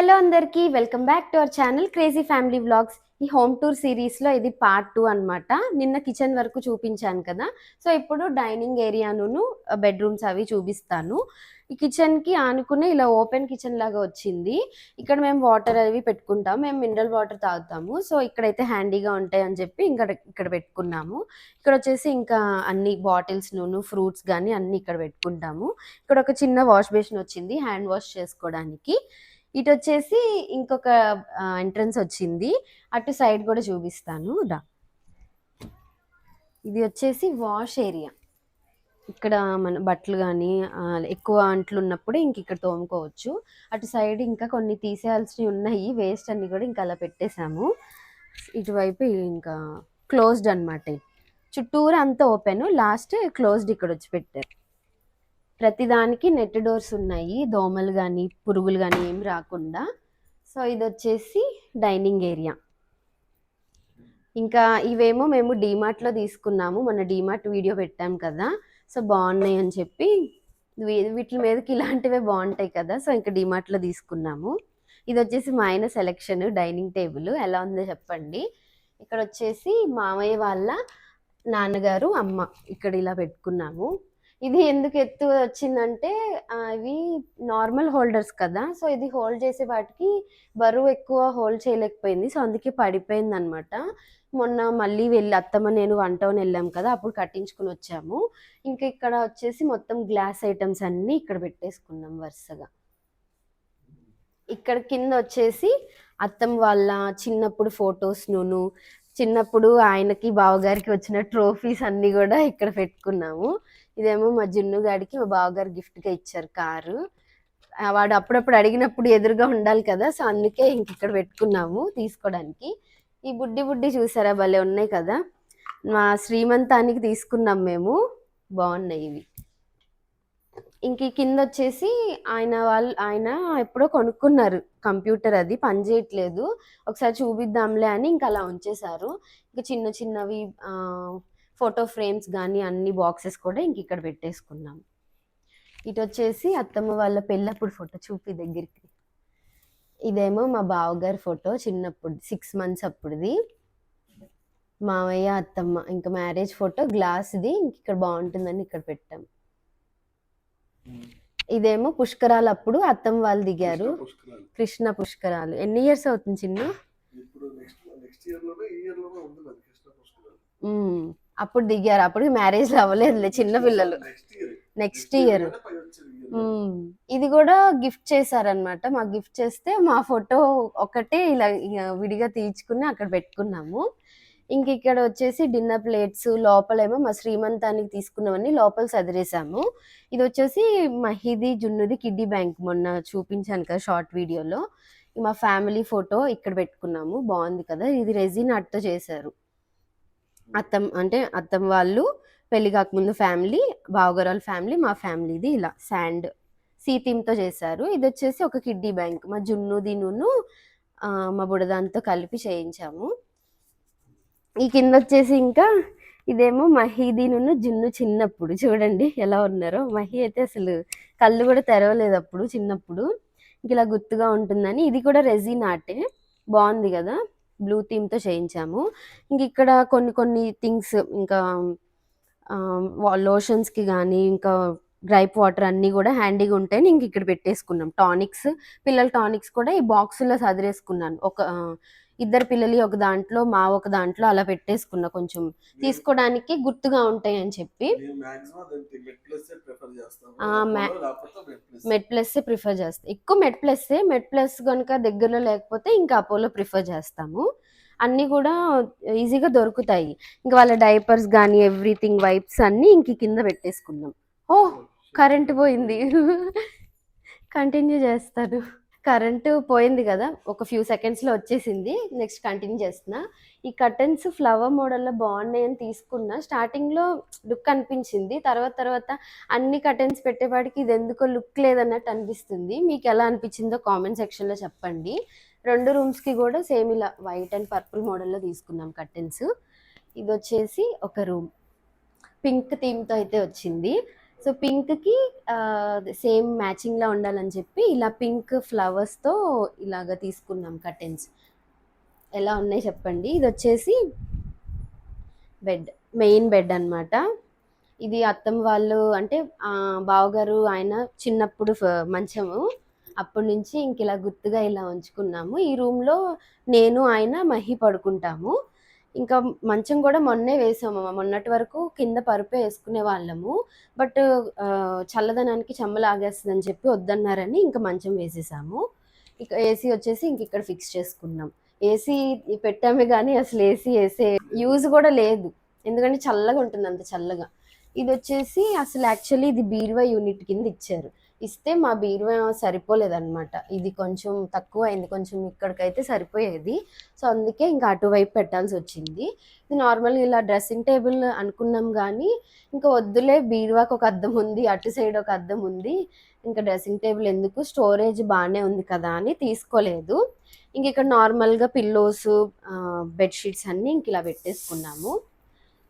Hello అందరికీ welcome back to our channel crazy family vlogs. ఈ home tour సిరీస్లో ఇది పార్ట్ టూ అన్నమాట. నిన్న కిచెన్ వరకు చూపించాను కదా. సో ఇప్పుడు డైనింగ్ ఏరియాను బెడ్రూమ్స్ అవి చూపిస్తాను. ఈ కిచెన్కి ఆనుకునే ఇలా ఓపెన్ కిచెన్ లాగా వచ్చింది. ఇక్కడ మేము వాటర్ అవి పెట్టుకుంటాం. మేము మినరల్ వాటర్ తాగుతాము. సో ఇక్కడైతే హ్యాండీగా ఉంటాయి అని చెప్పి ఇంకా ఇక్కడ పెట్టుకున్నాము. ఇక్కడ వచ్చేసి ఇంకా అన్ని బాటిల్స్ నూనె ఫ్రూట్స్ కానీ అన్ని ఇక్కడ పెట్టుకుంటాము. ఇక్కడ ఒక చిన్న వాష్ బేసిన్ వచ్చింది. హ్యాండ్ వాష్ చేసుకోవడానికి. ఇటు వచ్చేసి ఇంకొక ఎంట్రన్స్ వచ్చింది. అటు సైడ్ కూడా చూపిస్తాను. డా ఇది వచ్చేసి వాష్ ఏరియా ఇక్కడ మన బట్టలు కానీ ఎక్కువ అంట్లు ఉన్నప్పుడు ఇంక ఇక్కడ తోముకోవచ్చు. అటు సైడ్ ఇంకా కొన్ని తీసేయాల్సినవి ఉన్నాయి. వేస్ట్ అన్ని కూడా ఇంకా అలా పెట్టేశాము. ఇటువైపు ఇంకా క్లోజ్డ్ అనమాట చుట్టూరు అంతా ఓపెన్ లాస్ట్ క్లోజ్డ్ ఇక్కడ వచ్చి పెట్టారు. ప్రతిదానికి నెట్ డోర్స్ ఉన్నాయి. దోమలు కానీ పురుగులు కానీ ఏం రాకుండా. సో ఇది వచ్చేసి డైనింగ్ ఏరియా. ఇంకా ఇవేమో మేము డీమార్ట్లో తీసుకున్నాము. మొన్న డీమార్ట్ వీడియో పెట్టాం కదా. సో బాగున్నాయి అని చెప్పి. వీటి మీదకి ఇలాంటివే బాగుంటాయి కదా. సో ఇంకా డీమార్ట్లో తీసుకున్నాము. ఇది వచ్చేసి మా ఆయన సెలెక్షన్ డైనింగ్ టేబుల్. ఎలా ఉందో చెప్పండి. ఇక్కడ వచ్చేసి మామయ్య వాళ్ళ నాన్నగారు అమ్మ. ఇక్కడ ఇలా పెట్టుకున్నాము. ఇది ఎందుకు ఎత్తు వచ్చిందంటే ఇవి నార్మల్ హోల్డర్స్ కదా. సో ఇది హోల్డ్ చేసే వాటికి బరువు ఎక్కువ హోల్డ్ చేయలేకపోయింది. సో అందుకే పడిపోయింది అనమాట మొన్న మళ్ళీ వెళ్ళి అత్తమ్మ నేను వన్ టౌన్ వెళ్ళాం కదా అప్పుడు కట్టించుకుని వచ్చాము. ఇంకా ఇక్కడ వచ్చేసి మొత్తం గ్లాస్ ఐటమ్స్ అన్నీ ఇక్కడ పెట్టేసుకున్నాం వరుసగా. ఇక్కడ కింద వచ్చేసి అత్తమ్మ వాళ్ళ చిన్నప్పుడు ఫొటోస్ చిన్నప్పుడు ఆయనకి బావగారికి వచ్చిన ట్రోఫీస్ అన్నీ కూడా ఇక్కడ పెట్టుకున్నాము. ఇదేమో మా జున్ను గాడికి మా బావగారు గిఫ్ట్గా ఇచ్చారు కారు. వాడు అప్పుడప్పుడు అడిగినప్పుడు ఎదురుగా ఉండాలి కదా సో అందుకే ఇంక ఇక్కడ పెట్టుకున్నాము తీసుకోవడానికి ఈ బుడ్డి బుడ్డి చూసారా? భలే ఉన్నాయి కదా. మా శ్రీమంతానికి తీసుకున్నాం మేము. బాగున్నాయి ఇవి. ఇంక ఈ కింద వచ్చేసి ఆయన వాళ్ళు ఆయన ఎప్పుడో కొనుక్కున్నారు కంప్యూటర్ అది పనిచేయట్లేదు ఒకసారి చూపిద్దాంలే అని ఇంకా అలా ఉంచేశారు. ఇంకా చిన్న చిన్నవి ఫోటో ఫ్రేమ్స్ కానీ అన్ని బాక్సెస్ కూడా ఇంక ఇక్కడ పెట్టేసుకున్నాం. ఇటు వచ్చేసి అత్తమ్మ వాళ్ళ పెళ్ళప్పుడు ఫోటో చూపి దగ్గరికి. ఇదేమో మా బావగారి ఫోటో చిన్నప్పుడు సిక్స్ మంత్స్ అప్పుడుది. మామయ్య అత్తమ్మ ఇంకా మ్యారేజ్ ఫోటో గ్లాస్ది ఇంక ఇక్కడ బాగుంటుందని ఇక్కడ పెట్టాం. ఇదేమో పుష్కరాలు అప్పుడు అత్తమ్మ వాళ్ళు దిగారు. కృష్ణ పుష్కరాలు. ఎన్ని ఇయర్స్ అవుతుంది చిన్ను? అప్పుడు దిగారు. అప్పుడు మ్యారేజ్ అవ్వలేదులే చిన్న పిల్లలు. Next year. ఇది కూడా గిఫ్ట్ చేశారనమాట మాకు గిఫ్ట్ చేస్తే మా ఫోటో ఒకటే ఇలా విడిగా తీయించుకుని అక్కడ పెట్టుకున్నాము. ఇంక ఇక్కడ వచ్చేసి డిన్నర్ ప్లేట్స్ లోపలేమో మా శ్రీమంతానికి తీసుకున్నవన్నీ లోపల సదిరేసాము ఇది వచ్చేసి మహిది జున్నుది కిడ్డీ బ్యాంక్ మొన్న చూపించాను కదా షార్ట్ వీడియోలో మా ఫ్యామిలీ ఫోటో ఇక్కడ పెట్టుకున్నాము. బాగుంది కదా. ఇది రెజిన్ ఆర్ట్తో చేశారు. అత్తం అంటే అత్తం వాళ్ళు పెళ్ళి కాకముందు ఫ్యామిలీ బావగారు ఫ్యామిలీ మా ఫ్యామిలీది ఇలా శాండ్ సీ థీమ్తో చేశారు. ఇది వచ్చేసి ఒక కిడ్డీ బ్యాంక్. మా జున్ను దీనును మా బుడదాంతో కలిపి చేయించాము. ఈ కింద వచ్చేసి ఇంకా ఇదేమో మహీదీను జున్ను చిన్నప్పుడు. చూడండి ఎలా ఉన్నారో. మహి అయితే అసలు కళ్ళు కూడా తెరవలేదు అప్పుడు చిన్నప్పుడు. ఇంక ఇలా గుర్తుగా ఉంటుందని. ఇది కూడా రెజిన్ ఆర్టే బాగుంది కదా. బ్లూ థీమ్తో చేయించాము. ఇంక ఇక్కడ కొన్ని కొన్ని థింగ్స్ ఇంకా లోషన్స్కి కానీ ఇంకా గ్రైప్ వాటర్ అన్నీ కూడా హ్యాండీగా ఉంటాయని ఇంక ఇక్కడ పెట్టేసుకున్నాం. టానిక్స్ పిల్లల టానిక్స్ కూడా ఈ బాక్సుల్లో సదిరేసుకున్నాను. ఒక ఇద్దరు పిల్లలు ఒక దాంట్లో మా ఒక దాంట్లో అలా పెట్టేసుకున్నా కొంచెం. తీసుకోవడానికి గుర్తుగా ఉంటాయి అని చెప్పి మెడ్ ప్లస్ ప్రిఫర్ చేస్తాం. ఎక్కువ మెడ్ ప్లస్ మెడ్ ప్లస్ కనుక దగ్గరలో లేకపోతే ఇంకా అపోలో ప్రిఫర్ చేస్తాము. అన్నీ కూడా ఈజీగా దొరుకుతాయి. ఇంకా వాళ్ళ డైపర్స్ కానీ ఎవ్రీథింగ్ వైప్స్ అన్నీ ఇంక కింద పెట్టేసుకుందాం. ఓ కరెంట్ పోయింది. కంటిన్యూ చేస్తాను. కరెంటు పోయింది కదా ఒక ఫ్యూ సెకండ్స్లో వచ్చేసింది. నెక్స్ట్ కంటిన్యూ చేస్తున్నా. ఈ కర్టన్స్ ఫ్లవర్ మోడల్లో బాగున్నాయని తీసుకున్నా. స్టార్టింగ్లో లుక్ అనిపించింది. తర్వాత తర్వాత అన్ని కర్టన్స్ పెట్టేవాడికి ఇది ఎందుకో లుక్ లేదన్నట్టు అనిపిస్తుంది. మీకు ఎలా అనిపించిందో కామెంట్ సెక్షన్లో చెప్పండి. రెండు రూమ్స్కి కూడా సేమ్ ఇలా వైట్ అండ్ పర్పుల్ మోడల్లో తీసుకున్నాం కర్టన్స్. ఇది వచ్చేసి ఒక రూమ్. పింక్ థీమ్తో అయితే వచ్చింది. సో పింక్కి సేమ్ మ్యాచింగ్లా ఉండాలని చెప్పి ఇలా పింక్ ఫ్లవర్స్తో ఇలాగ తీసుకున్నాం కర్టెన్స్. ఎలా ఉన్నాయి చెప్పండి? ఇది వచ్చేసి బెడ్ మెయిన్ బెడ్ అన్నమాట. ఇది అత్తమ్మ వాళ్ళు అంటే బావగారు ఆయన చిన్నప్పుడు ఫ- మంచము. అప్పటి నుంచి ఇంక ఇలా గుర్తుగా ఇలా ఉంచుకున్నాము. ఈ రూమ్లో నేను ఆయన మహి పడుకుంటాము. ఇంకా మంచం కూడా మొన్నే వేసాము మొన్నటి వరకు కింద పరుపే వేసుకునే వాళ్ళము. బట్ చల్లదనానికి చెమ్మలాగేస్తుంది అని చెప్పి వద్దన్నారని ఇంకా మంచం వేసేసాము. ఇక ఏసీ వచ్చేసి ఇంక ఇక్కడ ఫిక్స్ చేసుకున్నాం. ఏసీ పెట్టామే కానీ అసలు ఏసీ వేసే యూజ్ కూడా లేదు. ఎందుకంటే చల్లగా ఉంటుంది అంత చల్లగా. ఇది వచ్చేసి అసలు యాక్చువల్లీ ఇది బీరువా యూనిట్ కింద ఇచ్చారు. ఇస్తే మా బీరువా సరిపోలేదన్నమాట. ఇది కొంచెం తక్కువ అయింది కొంచెం ఇక్కడికైతే సరిపోయేది. సో అందుకే ఇంకా అటువైపు పెట్టాల్సి వచ్చింది. ఇది నార్మల్గా ఇలా డ్రెస్సింగ్ టేబుల్ అనుకున్నాం కానీ ఇంకా వద్దులే బీరువాకి ఒక అద్దం ఉంది అటు సైడ్ ఒక అద్దం ఉంది. ఇంకా డ్రెస్సింగ్ టేబుల్ ఎందుకు? స్టోరేజ్ బాగానే ఉంది కదా అని తీసుకోలేదు. ఇంక ఇక్కడ నార్మల్గా పిల్లోస్ బెడ్షీట్స్ అన్నీ ఇంక ఇలా పెట్టేసుకున్నాము.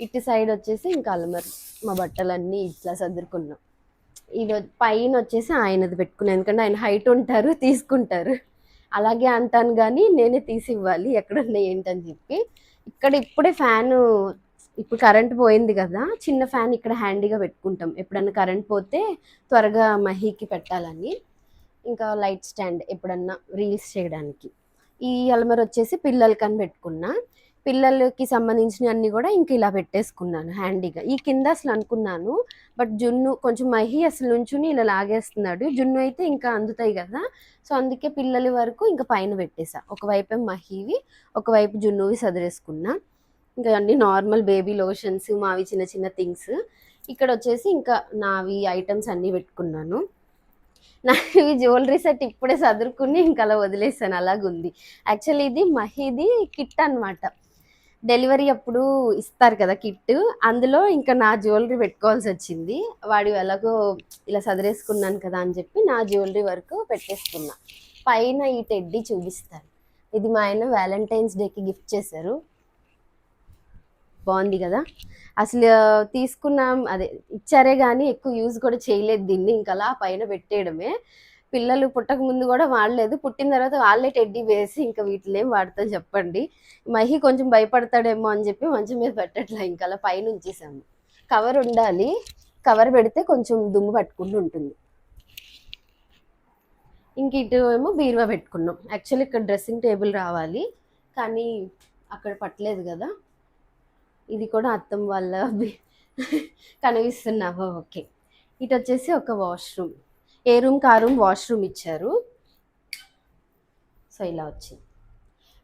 ఇటు సైడ్ వచ్చేసి ఇంకా అలమర్ మా బట్టలన్నీ ఇట్లా సర్దుకున్నాం ఇది పైన వచ్చేసి ఆయనది పెట్టుకున్నాను ఎందుకంటే ఆయన హైట్ ఉంటారు తీసుకుంటారు. అలాగే అంటాను కానీ నేనే తీసి ఇవ్వాలి ఎక్కడున్నాయి ఏంటని చెప్పి. ఇక్కడ ఇప్పుడే ఫ్యాను ఇప్పుడు కరెంట్ పోయింది కదా చిన్న ఫ్యాన్ ఇక్కడ హ్యాండీగా పెట్టుకుంటాం. ఎప్పుడన్నా కరెంట్ పోతే త్వరగా మహీకి పెట్టాలని. ఇంకా లైట్ స్టాండ్ ఎప్పుడన్నా రీల్స్ చేయడానికి. ఈ అల్మర్ వచ్చేసి పిల్లలకని పెట్టుకున్నా. పిల్లలకి సంబంధించిన అన్ని కూడా ఇంక ఇలా పెట్టేసుకున్నాను హ్యాండీగా. ఈ కింద అసలు అనుకున్నాను బట్ జున్ను కొంచెం మహి అసలు నుంచుని ఇలా లాగేస్తున్నాడు. జున్ను అయితే ఇంకా అందుతాయి కదా సో అందుకే పిల్లల వరకు ఇంకా పైన పెట్టేసా. ఒకవైపు మహివి ఒకవైపు జున్నువి సదిరేసుకున్నా. ఇంకా అన్ని నార్మల్ బేబీ లోషన్స్ మావి చిన్న చిన్న థింగ్స్. ఇక్కడ వచ్చేసి ఇంకా నావి ఐటమ్స్ అన్నీ పెట్టుకున్నాను. నావి జ్యువెలరీ సెట్ ఇప్పుడే సదురుకుని ఇంకా అలా వదిలేసాను. అలాగుంది. యాక్చువల్లీ ఇది మహిది కిట్ అన్నమాట. డెలివరీ అప్పుడు ఇస్తారు కదా కిట్ అందులో ఇంకా నా జ్యువెలరీ పెట్టుకోవాల్సి వచ్చింది. వాడి ఎలాగో ఇలా సదిరేసుకున్నాను కదా అని చెప్పి నా జ్యువెలరీ వరకు పెట్టేసుకున్నా. పైన ఈ టెడ్డీ చూపిస్తాను. ఇది మా ఆయన వ్యాలంటైన్స్ డేకి గిఫ్ట్ చేశారు. బాగుంది కదా? అసలు తీసుకున్నాం అదే ఇచ్చారే కానీ ఎక్కువ యూజ్ కూడా చేయలేదు దీన్ని. ఇంకా అలా పైన పెట్టేయడమే. పిల్లలు పుట్టక ముందు కూడా వాడలేదు. పుట్టిన తర్వాత వాళ్ళే టెడ్డీ వేసి ఇంకా వీటిలో ఏం వాడతాం చెప్పండి. మహి కొంచెం భయపడతాడేమో అని చెప్పి మంచం మీద పెట్టట్లే ఇంకా అలా పైన ఉంచేసాము. కవర్ ఉండాలి. కవర్ పెడితే కొంచెం దుమ్ము పట్టుకుంటూ ఉంటుంది. ఇంక ఇటు ఏమో బీరువా పెట్టుకున్నాం. యాక్చువల్లీ ఇక్కడ డ్రెస్సింగ్ టేబుల్ రావాలి. కానీ అక్కడ పట్టలేదు కదా. ఇది కూడా అత్తం వల్ల కనిపిస్తున్నావా ఓకే. ఇటు వచ్చేసి ఒక వాష్రూమ్. ఏ రూమ్కి ఆ రూమ్ వాష్రూమ్ ఇచ్చారు? సో ఇలా వచ్చింది.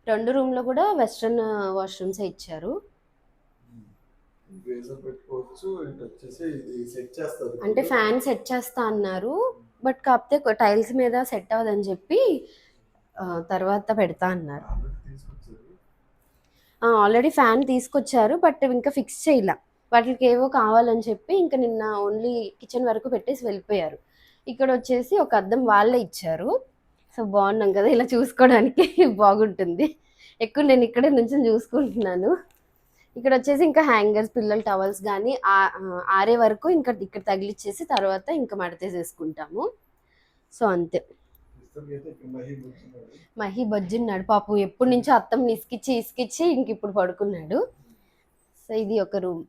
రెండు రూమ్లో కూడా వెస్ట్రన్ వాష్రూమ్సే ఇచ్చారు. అంటే ఫ్యాన్ సెట్ చేస్తా అన్నారు. బట్ కాకపోతే టైల్స్ మీద సెట్ అవ్వదని చెప్పి తర్వాత పెడతా అన్నారు. ఆల్రెడీ ఫ్యాన్ తీసుకొచ్చారు బట్ ఇంకా ఫిక్స్ చేయలే. వాటికి ఏవో కావాలని చెప్పి ఇంకా నిన్న ఓన్లీ కిచెన్ వరకు పెట్టేసి వెళ్ళిపోయారు. ఇక్కడ వచ్చేసి ఒక అద్దం వాళ్ళే ఇచ్చారు. సో బాగున్నాం కదా ఇలా చూసుకోవడానికి. బాగుంటుంది. ఎక్కువ నేను ఇక్కడే నుంచి చూసుకుంటున్నాను. ఇక్కడ వచ్చేసి ఇంకా హ్యాంగర్స్ పిల్లల టవల్స్ కానీ ఆరే వరకు ఇంకా ఇక్కడ తగిలిచ్చేసి తర్వాత ఇంకా మడతేసేసుకుంటాము సో అంతే. మహి మహి బజ్జున్నాడు. పాపం ఎప్పటి నుంచో అత్తం ఇసుకిచ్చి ఇసుకిచ్చి ఇంక ఇప్పుడు పడుకున్నాడు. సో ఇది ఒక రూమ్.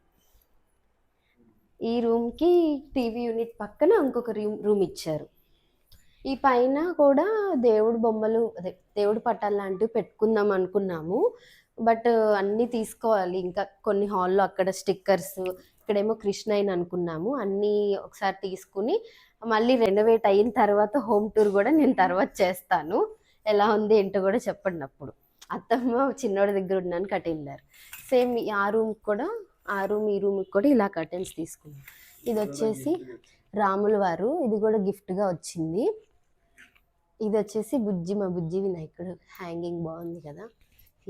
ఈ రూమ్కి టీవీ యూనిట్ పక్కన ఇంకొక రూమ్ రూమ్ ఇచ్చారు. ఈ పైన కూడా దేవుడు బొమ్మలు అదే దేవుడు పట్టాలు లాంటివి పెట్టుకుందాం అనుకున్నాము. బట్ అన్నీ తీసుకోవాలి. ఇంకా కొన్ని హాల్లో అక్కడ స్టిక్కర్స్ ఇక్కడేమో కృష్ణ అయిన అనుకున్నాము. అన్నీ ఒకసారి తీసుకుని మళ్ళీ రెనోవేట్ అయిన తర్వాత హోమ్ టూర్ కూడా నేను తర్వాత చేస్తాను. ఎలా ఉంది ఏంటో కూడా చెప్పండి అప్పుడు. అత్తమ్మ చిన్నోడి దగ్గర ఉన్నాను కట్టెళ్ళారు సేమ్ ఆ రూమ్ కూడా ఆ రూమ్ ఈ రూమ్ కూడా ఇలా కర్టెన్స్ తీసుకున్నాం. ఇది వచ్చేసి రాముల వారు ఇది కూడా గిఫ్ట్గా వచ్చింది. ఇది వచ్చేసి బుజ్జి మా బుజ్జి వినాయకుడు హ్యాంగింగ్ బాగుంది కదా.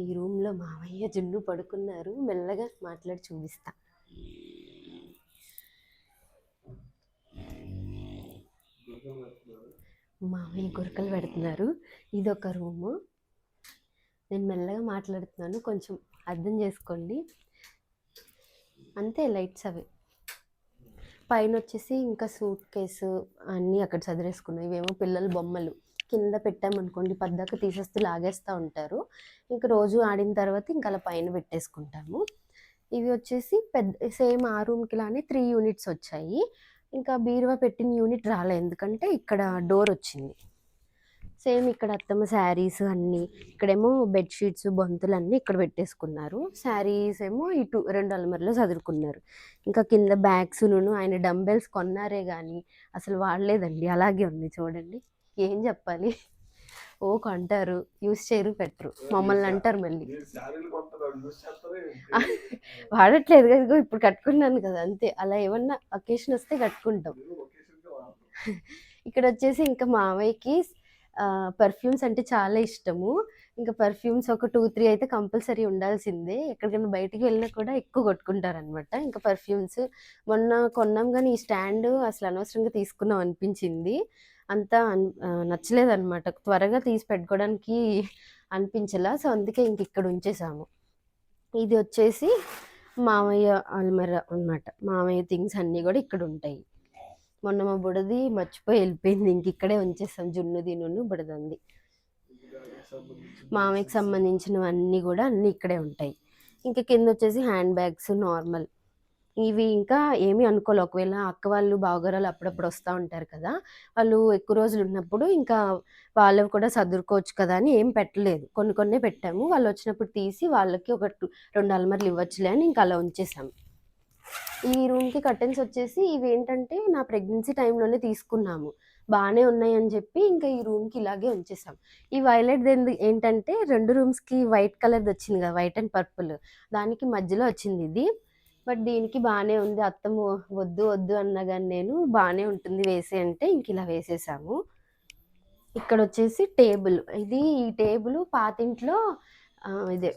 ఈ రూమ్లో మావయ్య జున్ను పడుకున్నారు. మెల్లగా మాట్లాడి చూపిస్తా. మామయ్య గురకలు పెడుతున్నారు. ఇది ఒక రూము నేను మెల్లగా మాట్లాడుతున్నాను. కొంచెం అర్థం చేసుకోండి. అంతే లైట్స్ అవి. పైన వచ్చేసి ఇంకా సూట్ కేసు అన్నీ అక్కడ చదివేసుకున్నాయి ఇవేమో పిల్లల బొమ్మలు. కింద పెట్టామనుకోండి పద్దాక తీసేస్తే లాగేస్తూ ఉంటారు. ఇంకా రోజు ఆడిన తర్వాత ఇంకా అలా పైన పెట్టేసుకుంటాము. ఇవి వచ్చేసి పెద్ద సేమ్ ఆ రూమ్కి లానే త్రీ యూనిట్స్ వచ్చాయి. ఇంకా బీరువా పెట్టిన యూనిట్ రాలే. ఎందుకంటే ఇక్కడ డోర్ వచ్చింది. సేమ్ ఇక్కడ అత్తమ్మ శారీస్ అన్నీ ఇక్కడేమో బెడ్షీట్స్ బొంతులు అన్నీ ఇక్కడ పెట్టేసుకున్నారు. శారీస్ ఏమో ఇటు రెండు అలమరలో చదువుకున్నారు ఇంకా కింద బ్యాగ్స్ నును ఆయన డంబెల్స్ కొన్నారే కానీ అసలు వాడలేదండి. అలాగే ఉంది చూడండి. ఏం చెప్పాలి? ఓ కొంటారు. యూస్ చేయరు పెట్టరు. మమ్మల్ని అంటారు మళ్ళీ. వాడట్లేదు కదా ఇప్పుడు కట్టుకున్నాను కదా అంతే. అలా ఏమన్నా అకేషన్ వస్తే కట్టుకుంటాం. ఇక్కడ వచ్చేసి ఇంకా మావయ్యకి పర్ఫ్యూమ్స్ అంటే చాలా ఇష్టము. ఇంకా పర్ఫ్యూమ్స్ ఒక టూ త్రీ అయితే కంపల్సరీ ఉండాల్సిందే. ఎక్కడికైనా బయటికి వెళ్ళినా కూడా ఎక్కువ కొట్టుకుంటారనమాట ఇంకా పర్ఫ్యూమ్స్ మొన్న కొన్నాం కానీ ఈ స్టాండ్ అసలు అనవసరంగా తీసుకున్నాం అనిపించింది. అంతా నచ్చలేదన్నమాట. త్వరగా తీసి పెట్టుకోవడానికి అనిపించలా. సో అందుకే ఇంక ఇక్కడ ఉంచేసాము. ఇది వచ్చేసి మామయ్య అల్మర అన్నమాట. మామయ్య థింగ్స్ అన్నీ కూడా ఇక్కడ ఉంటాయి. మొన్న మా బుడది మర్చిపోయి వెళ్ళిపోయింది. ఇంక ఇక్కడే ఉంచేస్తాం జున్ను దీనును బుడదంది. మామయ్యకి సంబంధించినవన్నీ కూడా అన్నీ ఇక్కడే ఉంటాయి. ఇంకా కింద వచ్చేసి హ్యాండ్ బ్యాగ్స్ నార్మల్. ఇవి ఇంకా ఏమీ అనుకోలే. ఒకవేళ అక్క వాళ్ళు బావగారాలు అప్పుడప్పుడు వస్తూ ఉంటారు కదా వాళ్ళు ఎక్కువ రోజులు ఉన్నప్పుడు ఇంకా వాళ్ళవి కూడా సర్దుకోవచ్చు కదా అని ఏం పెట్టలేదు. కొన్ని కొన్ని పెట్టాము. వాళ్ళు వచ్చినప్పుడు తీసి వాళ్ళకి ఒక టూ- రెండు అల్మర్లు ఇవ్వచ్చులే అని ఇంకా అలా ఉంచేసాము. ఈ రూమ్కి కర్టెన్స్ వచ్చేసి ఇవి ఏంటంటే నా ప్రెగ్నెన్సీ టైంలోనే తీసుకున్నాము. బాగానే ఉన్నాయి అని చెప్పి ఇంకా ఈ రూమ్కి ఇలాగే ఉంచేసాం. ఈ వైలెట్ ఏంటంటే రెండు రూమ్స్కి వైట్ కలర్ది వచ్చింది కదా వైట్ అండ్ పర్పుల్. దానికి మధ్యలో వచ్చింది ఇది. బట్ దీనికి బాగానే ఉంది. అత్తము వద్దు వద్దు అన్నా కానీ నేను బాగానే ఉంటుంది వేసే అంటే ఇంక ఇలా వేసేసాము. ఇక్కడ వచ్చేసి టేబుల్. ఇది ఈ టేబుల్ పాతింట్లో ఇదే.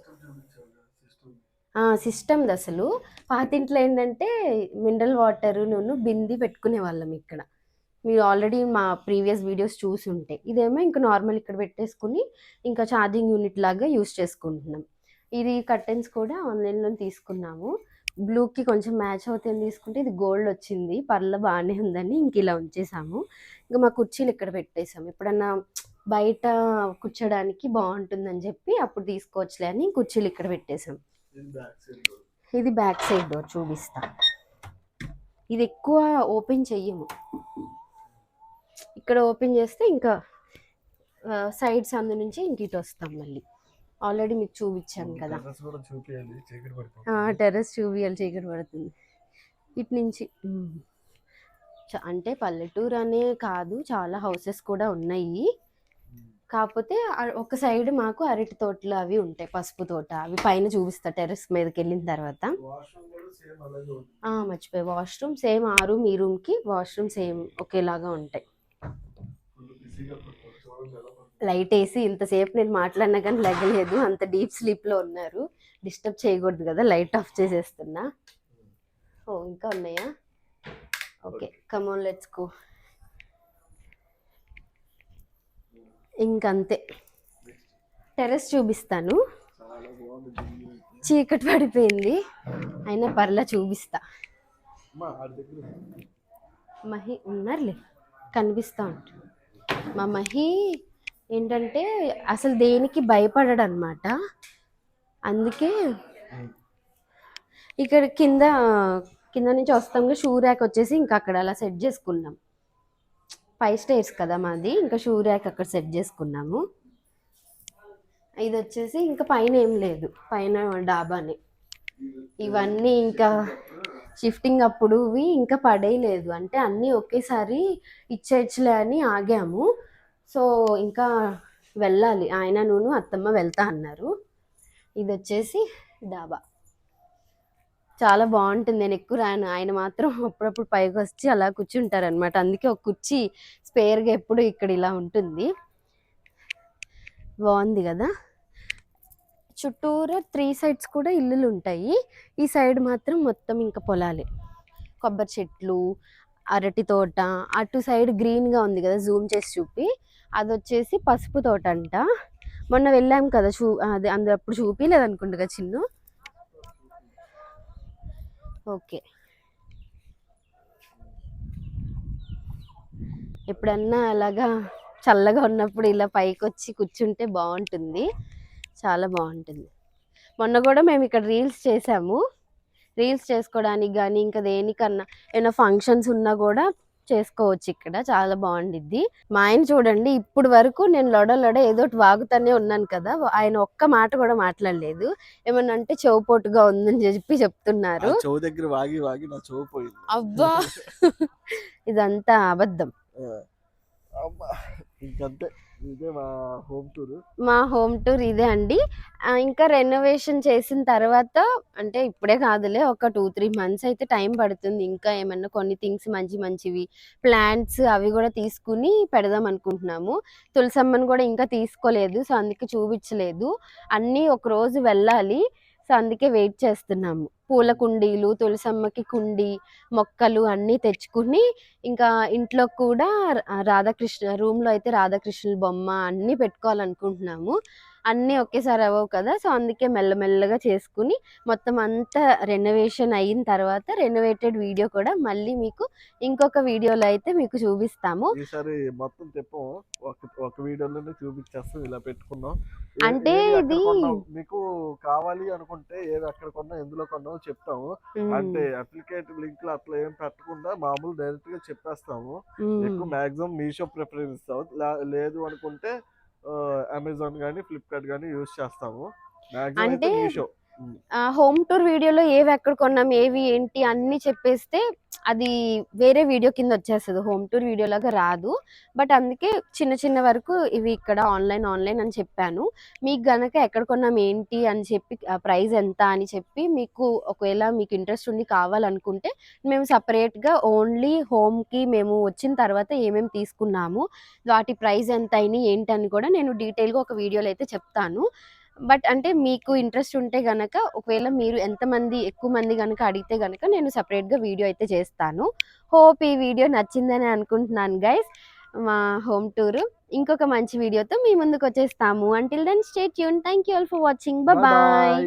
సిస్టమ్ అసలు. పాతింట్లో ఏంటంటే మినరల్ వాటర్ నూనె బింది పెట్టుకునే వాళ్ళం ఇక్కడ. మీరు ఆల్రెడీ మా ప్రీవియస్ వీడియోస్ చూసి ఉంటే ఇదేమో ఇంకా నార్మల్ ఇక్కడ పెట్టేసుకుని ఇంకా ఛార్జింగ్ యూనిట్ లాగా యూస్ చేసుకుంటున్నాం. ఇది కర్టెన్స్ కూడా ఆన్లైన్లో తీసుకున్నాము. బ్లూకి కొంచెం మ్యాచ్ అవుతుంది తీసుకుంటే ఇది గోల్డ్ వచ్చింది. పర్ల బాగానే ఉందని ఇంక ఇలా ఉంచేసాము. ఇంకా మా కుర్చీలు ఇక్కడ పెట్టేసాము. ఎప్పుడన్నా బయట కూర్చోడానికి బాగుంటుందని చెప్పి అప్పుడు తీసుకోవచ్చులే అని కుర్చీలు ఇక్కడ పెట్టేసాం. ఇది బ్యాక్ సైడ్ డోర్ చూపిస్తా. ఇది ఎక్కువ ఓపెన్ చెయ్యము. ఇక్కడ ఓపెన్ చేస్తే ఇంకా సైడ్స్ అందు నుంచి ఇంక ఇటు వస్తాం మళ్ళీ. ఆల్రెడీ మీకు చూపించాను కదా. టెర్రస్ చూపియాలి చీకటి పడుతుంది. ఇటు నుంచి అంటే పల్లెటూరు అనే కాదు చాలా హౌసెస్ కూడా ఉన్నాయి. కాకపోతే ఒక సైడ్ మాకు అరటి తోటలు అవి ఉంటాయి పసుపు తోట. అవి పైన చూపిస్తా టెర్రస్ మీదకి వెళ్ళిన తర్వాత మర్చిపోయి. వాష్రూమ్ సేమ్ ఆ రూమ్ ఈ రూమ్కి వాష్రూమ్ సేమ్ ఒకేలాగా ఉంటాయి. లైట్ వేసి ఇంతసేపు నేను మాట్లాడినా కానీ లెగలేదు. అంత డీప్ స్లీప్లో ఉన్నారు. డిస్టర్బ్ చేయకూడదు కదా లైట్ ఆఫ్ చేసేస్తున్నా. ఓ ఇంకా ఉన్నాయా? Okay come on let's go ఇంకంతే. టెర్రస్ చూపిస్తాను. చీకటి పడిపోయింది. అయినా పర్లా చూపిస్తా. మహి ఉన్నారులే కనిపిస్తా ఉంటారు. మా మహి ఏంటంటే అసలు దేనికి భయపడడు అనమాట అందుకే ఇక్కడ కింద కింద నుంచి వస్తాం షూ ర్యాక్ వచ్చేసి ఇంకా అక్కడ అలా సెట్ చేసుకున్నాం. ఫైవ్ స్టేర్స్ కదా మాది. ఇంకా షూ ర్యాక్ అక్కడ సెట్ చేసుకున్నాము. ఇది వచ్చేసి ఇంకా పైన ఏం లేదు. పైన డాబానే. ఇవన్నీ ఇంకా షిఫ్టింగ్ అప్పుడువి ఇంకా పడేయలేదు అంటే అన్నీ ఒకేసారి ఇచ్చేయచ్చులే అని ఆగాము. సో ఇంకా వెళ్ళాలి. ఆయన నూను అత్తమ్మ వెళ్తా అన్నారు. ఇది వచ్చేసి డాబా. చాలా బాగుంటుంది నేను ఎక్కువ రాను. ఆయన మాత్రం అప్పుడప్పుడు పైకి వచ్చి అలా కూర్చుంటారు అనమాట అందుకే ఒక కుర్చీ స్పేర్గా ఎప్పుడు ఇక్కడ ఇలా ఉంటుంది. బాగుంది కదా? చుట్టూరా త్రీ సైడ్స్ కూడా ఇల్లులు ఉంటాయి ఈ సైడ్ మాత్రం మొత్తం ఇంకా పొలాలే. కొబ్బరి చెట్లు అరటి తోట అటు సైడ్ గ్రీన్గా ఉంది కదా జూమ్ చేసి చూపి. అది వచ్చేసి పసుపు తోట అంట మొన్న వెళ్ళాం కదా చూ అది అందులో అప్పుడు చూపించలేదు అనుకుంటా కదా ఓకే. ఎప్పుడన్నా అలాగా చల్లగా ఉన్నప్పుడు ఇలా పైకి వచ్చి కూర్చుంటే బాగుంటుంది చాలా బాగుంటుంది మొన్న కూడా మేము ఇక్కడ రీల్స్ చేసాము. రీల్స్ చేసుకోవడానికి కానీ ఇంకా దేనికన్నా ఏమైనా ఫంక్షన్స్ ఉన్నా కూడా చేసుకోవచ్చు ఇక్కడ. చాలా బాగుండిద్ది. మా ఆయన చూడండి ఇప్పుడు వరకు నేను లొడ లొడ ఏదో వాగుతానే ఉన్నాను కదా ఆయన ఒక్క మాట కూడా మాట్లాడలేదు. ఏమన్నా అంటే చెవుపోటుగా ఉందని చెప్పి చెప్తున్నారు. చెవు దగ్గర వాగి వాగి నా చెవు పోయింది. అబ్బా! ఇదంతా అబద్ధం. ఇంకంతే. మా హోమ్ టూర్. ఇదే అండి. ఇంకా రెనోవేషన్ చేసిన తర్వాత అంటే ఇప్పుడే కాదులే ఒక టూ త్రీ మంత్స్ అయితే టైం పడుతుంది. ఇంకా ఏమన్నా కొన్ని థింగ్స్ మంచి మంచివి ప్లాంట్స్ అవి కూడా తీసుకుని పెడదాం అనుకుంటున్నాము. తులసమ్మను కూడా ఇంకా తీసుకోలేదు సో అందుకే చూపించలేదు. అన్నీ ఒక రోజు వెళ్ళాలి సో అందుకే వెయిట్ చేస్తున్నాము. పూల కుండీలు తులసమ్మకి కుండి మొక్కలు అన్నీ తెచ్చుకుని ఇంకా ఇంట్లో కూడా రాధాకృష్ణ రూమ్లో అయితే రాధాకృష్ణుల బొమ్మ అన్నీ పెట్టుకోవాలనుకుంటున్నాము. అన్నీ ఒకేసారి అవ్వవు కదా. సో అందుకే మెల్లమెల్లగా చేసుకుని మొత్తం అంతా రెనోవేషన్ అయిన తర్వాత రెనోవేటెడ్ వీడియో కూడా మళ్ళీ మీకు ఇంకొక వీడియోలో అయితే మీకు చూపిస్తాము. ఈసారి మొత్తం ఒక ఒక వీడియోలోనే చూపించేస్తాం. ఇలా పెట్టుకున్నాం. అంటే ఇది- కొన్నాం, మీకు కావాలి అనుకుంటే ఏది అక్కడ కొన్నా ఎందులో కొన్నామో చెప్తాము. అంటే అప్లికేట్ లింక్లు అట్లా ఏం పెట్టకుండా మామూలు డైరెక్ట్గా చెప్పేస్తాము. ఎక్కువ మాక్సిమం మీషో ప్రిఫరెన్స్ ఇస్తాము. లా- లేదు అనుకుంటే అమెజాన్ కానీ ఫ్లిప్కార్ట్ కానీ యూస్ చేస్తాము. మాక్సిమం అంటే- మీషో. హోమ్ టూర్ వీడియోలో ఏవి ఎక్కడ కొన్నాం ఏవి ఏంటి అన్ని చెప్పేస్తే అది వేరే వీడియో కింద వచ్చేస్తుంది. హోమ్ టూర్ వీడియో లాగా రాదు. బట్ అందుకే చిన్న చిన్న వరకు ఇవి ఇక్కడ ఆన్లైన్ ఆన్లైన్ అని చెప్పాను. మీకు గనక ఎక్కడ కొన్నాం ఏంటి అని చెప్పి ప్రైస్ ఎంత అని చెప్పి మీకు ఒకవేళ మీకు ఇంట్రెస్ట్ ఉండి కావాలనుకుంటే మేము సపరేట్గా ఓన్లీ హోమ్కి మేము వచ్చిన తర్వాత ఏమేమి తీసుకున్నాము వాటి ప్రైస్ ఎంత అయినాయి ఏంటి అని కూడా నేను డీటెయిల్గా ఒక వీడియోలో అయితే చెప్తాను. బట్ అంటే మీకు ఇంట్రెస్ట్ ఉంటే గనక ఒకవేళ మీరు ఎంతమంది ఎక్కువ మంది కనుక అడిగితే గనక నేను సపరేట్గా వీడియో అయితే చేస్తాను. హోప్ ఈ వీడియో నచ్చిందని అనుకుంటున్నాను గైస్. మా హోమ్ టూర్. ఇంకొక మంచి వీడియోతో మీ ముందుకు వచ్చేస్తాము. Until then stay tuned thank you all for watching bye